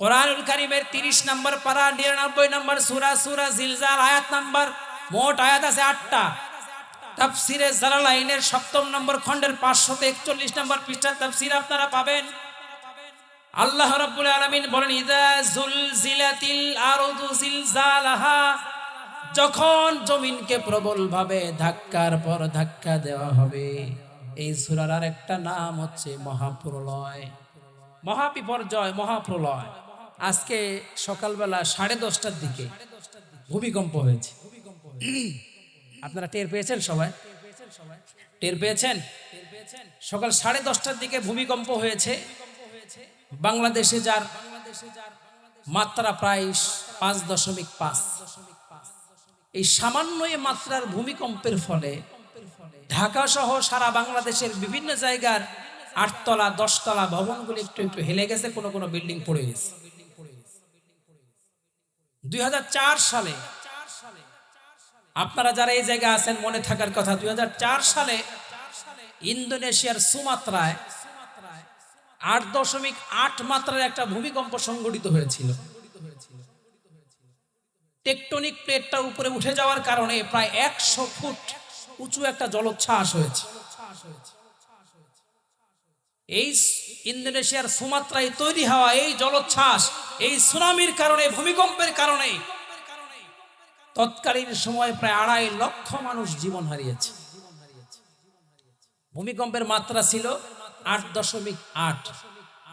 কোরআনুল কারিমের তিরিশ নম্বর পারা, নিরানব্বই নম্বর সুরা সুরা জিলজাল, আয়াত নম্বর, মোট আয়াত আছে আটটা। তাফসিরে জালালাইনের সপ্তম নম্বর খণ্ডের পাঁচশত একচল্লিশ নম্বর পৃষ্ঠার তাফসির আপনারা পাবেন। আল্লাহ রাব্বুল আলামিন বলেন, ইদা জুলজিলাতিল আরদু জিলজালাহা। যখন জমিনকে প্রবলভাবে ধাক্কার পর ধাক্কা দেওয়া হবে, এই সূরার আরেকটা নাম হচ্ছে মহাপ্রলয়। মহাবিপর্যয়, মহাপ্রলয়। আজকে সকালবেলা সাড়ে দশটার দিকে ভূমিকম্প হয়েছে। আপনারা টের পেয়েছেন সবাই? টের পেয়েছেন? সকাল সাড়ে দশটার দিকে ভূমিকম্প হয়েছে। বাংলাদেশে যার মাত্রা প্রায় পাঁচ দশমিক পাঁচ। এই সামান্য মাত্রার ভূমিকম্পের ফলে ঢাকা সহ সারা বাংলাদেশের বিভিন্ন জায়গার আটতলা, দশতলা ভবনগুলি একটু একটু হেলে গেছে, কোনো কোনো বিল্ডিং পড়ে গেছে। দুই হাজার চার সালে আপনারা যারা এই জায়গায় আছেন, মনে থাকার কথা, দুই হাজার চার সালে ইন্দোনেশিয়ার সুমাত্রায় আট দশমিক আট মাত্রার একটা ভূমিকম্প সংঘটিত হয়েছিল। টেকটনিক প্লেটটা উপরে উঠে যাওয়ার কারণে প্রায় একশো ফুট উঁচু একটা জলোচ্ছ্বাস হয়েছে। এই ইন্দোনেশিয়ার সুমাত্রায় তৈরি হওয়া, এই জলোচ্ছ্বাস, এই সুনামির কারণে, ভূমিকম্পের কারণে তৎকালীন সময় প্রায় আড়াই লক্ষ মানুষ জীবন হারিয়েছে। ভূমিকম্পের মাত্রা ছিল আট দশমিক আট।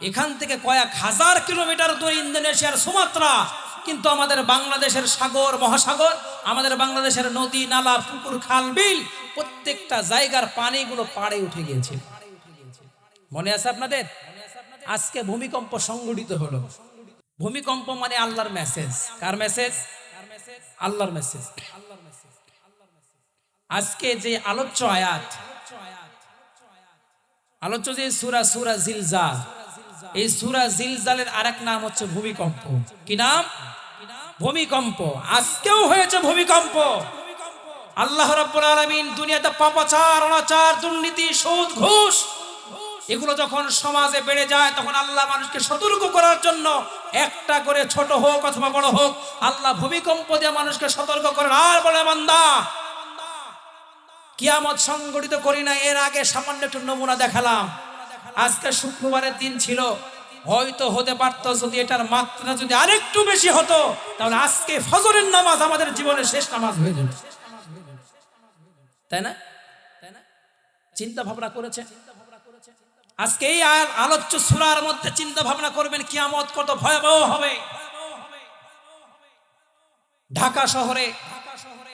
এখান থেকে কয়েক হাজার কিলোমিটার দূরে ইন্দোনেশিয়ার সুমাত্রা, কিন্তু আমাদের বাংলাদেশের সাগর, মহাসাগর, আমাদের বাংলাদেশের নদী, নালা, পুকুর, খাল, বিল প্রত্যেকটা জায়গার পানিগুলো পাড়ে উঠে গিয়েছে মনে আছে আপনাদের? আজকে ভূমিকম্প সংঘটিত হলো। ভূমিকম্প মানে আল্লাহর মেসেজ কার মেসেজ আল্লাহর মেসেজ আজকে যে আলোচ্য আয়াত, আলোচ্য যে সুরা সুরা জিলজাল, এই সুরা জিলজালের আর এক নাম হচ্ছে ভূমিকম্প। কি নাম? ভূমিকম্প। আজকেও হয়েছে ভূমিকম্প। আল্লাহ রাব্বুল আলামিন দুনিয়াতে পাপাচার, অনাচার, দুর্নীতি, সুদ, ঘুষ এগুলো যখন সমাজে বেড়ে যায়, তখন আল্লাহ মানুষকে সতর্ক করার জন্য একটা করে ছোট হোক অথবা বড় হোক, আল্লাহ ভূমিকম্প দিয়ে মানুষকে সতর্ক করেন। আর বলে, বান্দা, কিয়ামত সংগঠিত করি না এর আগে সামান্য একটু নমুনা দেখালাম। আজকে শুক্রবারের দিন ছিল। হয়তো হতে পারতো যদি এটার মাত্রা যদি আরেকটু বেশি হতো, তাহলে আজকে ফজরের নামাজ আমাদের জীবনের শেষ নামাজ হয়ে যেত তাই না? চিন্তা ভাবনা করেছে আজকে এই আর আলোচ্য সুরার মধ্যে চিন্তা ভাবনা করবেন, কিয়ামত কত ভয়াবহ হবে। ঢাকা শহরে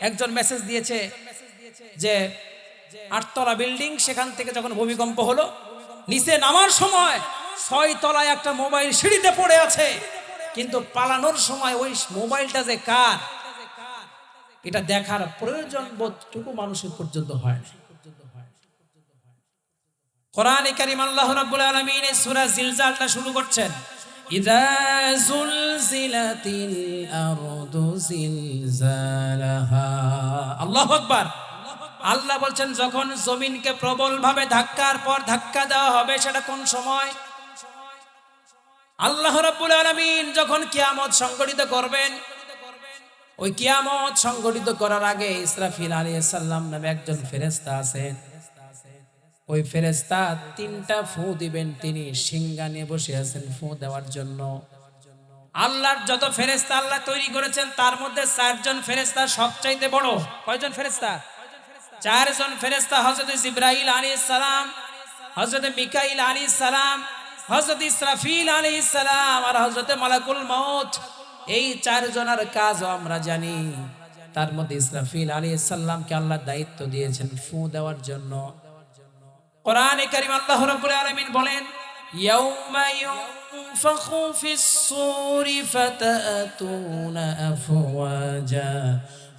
একজন মেসেজ দিয়েছে যে, আটতলা বিল্ডিং, সেখান থেকে যখন ভূমিকম্প হলো, নিচে নামার সময় ছয় তলায় একটা মোবাইল সিঁড়িতে পড়ে আছে। কিন্তু পালানোর সময় ওই মোবাইলটা যে কার, এটা দেখার প্রয়োজন বোধটুকু মানুষের পর্যন্ত হয় না কোরআনে কারিম আল্লাহ রাব্বুল আলামিন এই সূরা জিলজালটা শুরু করছেন। ইযা জুলজিলাতিল আরদু জিলজালাহা। আল্লাহু আকবার। আল্লাহ বলছেন, যখন জমিনকে প্রবলভাবে ধাক্কার পর ধাক্কা দেওয়া হবে, সেটা কোন সময়? আল্লাহ রাব্বুল আলামিন যখন কিয়ামত সংগঠিত করবেন, ওই কিয়ামত সংগঠিত করার আগে ইসরাফিল আলাইহিস সালাম নামে একজন ফেরেশতা আছেন। ওই ফেরেস্তা তিনটা ফু দিবেন তিনি, সিংহা নিয়ে বসে আছেন ফু দেওয়ার জন্য। আল্লাহর যত ফেরেস্তা আল্লাহ তৈরি করেছেন, তার মধ্যে চারজন ফেরেস্তা সবচাইতে বড়। কয়জন ফেরেস্তা চারজন ফেরেস্তা হজরত ইব্রাহিল আলী সালাম হজরত মিকাইল আলী সালাম হজরত ইসরাফিল আলী সালাম আর হজরত মালাকুল মৌত এই চারজনের কাজও আমরা জানি। তার মধ্যে ইসরাফিল আলী সাল্লামকে আল্লাহ দায়িত্ব দিয়েছেন ফু দেওয়ার জন্য। কোরআনে কারীম আল্লাহ রাব্বুল আলামিন বলেন, ইয়াউমা ইউনফাখু ফিস সূরি ফাতাতুনা আফওয়াজা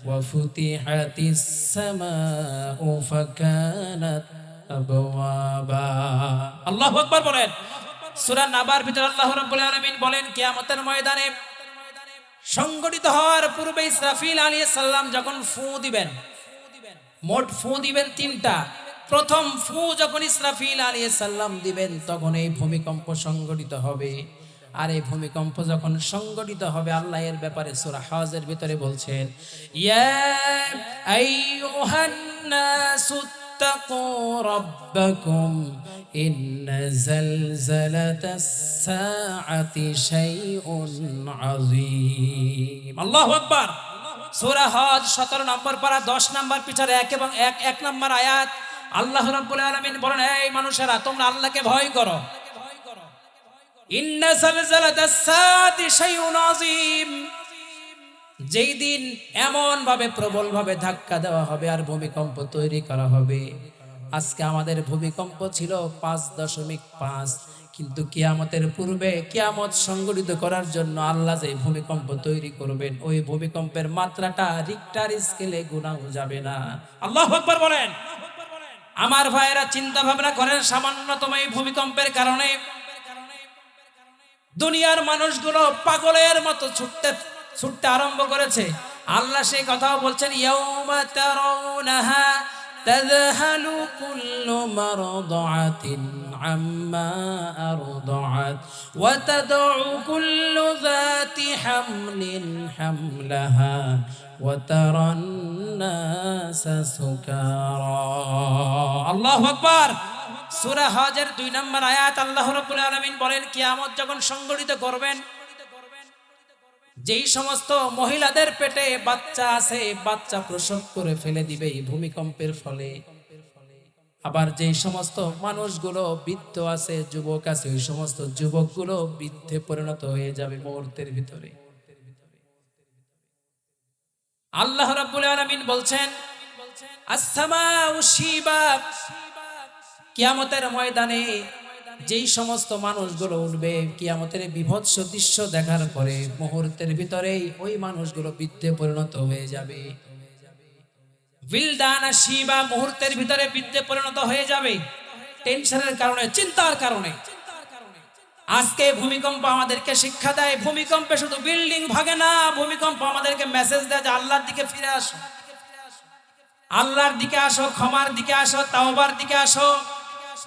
ওয়া ফুতিহাতিস সামাউ ফাকানাত আবওয়াবা। আল্লাহু আকবার বলেন। সূরা নাবার ভিতর আল্লাহ রাব্বুল আলামিন বলেন, কিয়ামতের ময়দানে সংগঠিত হওয়ার পূর্বে ইসরাফিল আলাইহিস সালাম যখন ফু দিবেন, মোট ফু দিবেন তিনটা। প্রথম ফু যখন ইসরাফিল আলী সাল্লাম দিবেন তখন এই ভূমিকম্প সংগঠিত হবে আর এই ভূমিকম্প যখন সংগঠিত হবে আল্লাহ এর ব্যাপারে সূরা হজের ভিতরে বলছেন ইয়া আইয়ুহান নাসু اتقوا ربكم إن زلزلة الساعة شيء عظيم الله أكبر সূরা হজ 17 নম্বর পারা 10 নম্বর পিছার এক এবং এক এক নম্বর আয়াত আল্লাহ রাব্বুল আলামিন বলেন, এই মানুষেরা, তোমরা আল্লাহকে ভয় করো। ইন্না জালজালাতাস সাআতি শাইউন আযীম। যেই দিন এমন ভাবে প্রবল ভাবে ধাক্কা দেওয়া হবে আর ভূমিকম্প তৈরি করা হবে। আজকে আমাদের ভূমিকম্প ছিল পাঁচ দশমিক পাঁচ, কিন্তু কিয়ামতের পূর্বে, কিয়ামত সংগঠিত করার জন্য আল্লাহ যে ভূমিকম্প তৈরি করবেন, ওই ভূমিকম্পের মাত্রাটা রিক্টার স্কেলে গুণাও যাবে না। আল্লাহ আকবার বলেন। আমার ভাইয়েরা চিন্তা ভাবনা করেন, সামান্যতম এই ভূমিকম্পের কারণে। দুনিয়ার মানুষগুলো পাগলের মতো ছুটতে ছুটতে আরম্ভ করেছে। আল্লাহ সেই কথাও বলছেন, ইয়াউমা তারাউনাহা তাযহালু কুল্লু মারদাআতিন ওয়া তাদউ কুল্লু যাতি হামলিন হামলাহা ওয়া তারান নাসা সুকারা আল্লাহু আকবার! সূরা হজের দুই নম্বর আয়াত আল্লাহ রাব্বুল আলামিন বলেন, কিয়ামত যখন সংগঠিত করবেন, যেই সমস্ত মহিলাদের পেটে বাচ্চা আছে, বাচ্চা প্রসব করে ফেলে দিবে এই ভূমিকম্পের ফলে। আবার যেই সমস্ত মানুষগুলো বৃদ্ধ আছে, যুবক আছে, ওই সমস্ত যুবকগুলো বৃদ্ধে পরিণত হয়ে যাবে মুহূর্তের ভিতরে। আল্লাহ রাব্বুল আলামিন বলছেন কিয়ামতের ময়দানে যেই সমস্ত মানুষগুলো উঠবে, কিয়ামতের বিভৎস দৃশ্য দেখার পরে মুহূর্তের ভিতরেই ওই মানুষগুলো বৃদ্ধে পরিণত হয়ে যাবে। বিলদান শিবা মুহূর্তের ভিতরে বিদ্যে পরিণত হয়ে যাবে। টেনশনের কারণে, চিন্তার কারণে। আজকে ভূমিকম্প আমাদেরকে শিক্ষা দেয়। ভূমিকম্পে শুধু বিল্ডিং ভাগে না, ভূমিকম্প আমাদেরকে মেসেজ দেয় যে আল্লাহর দিকে ফিরে আসো। আল্লাহর দিকে আসো, ক্ষমার দিকে আসো, তাওবার দিকে আসো।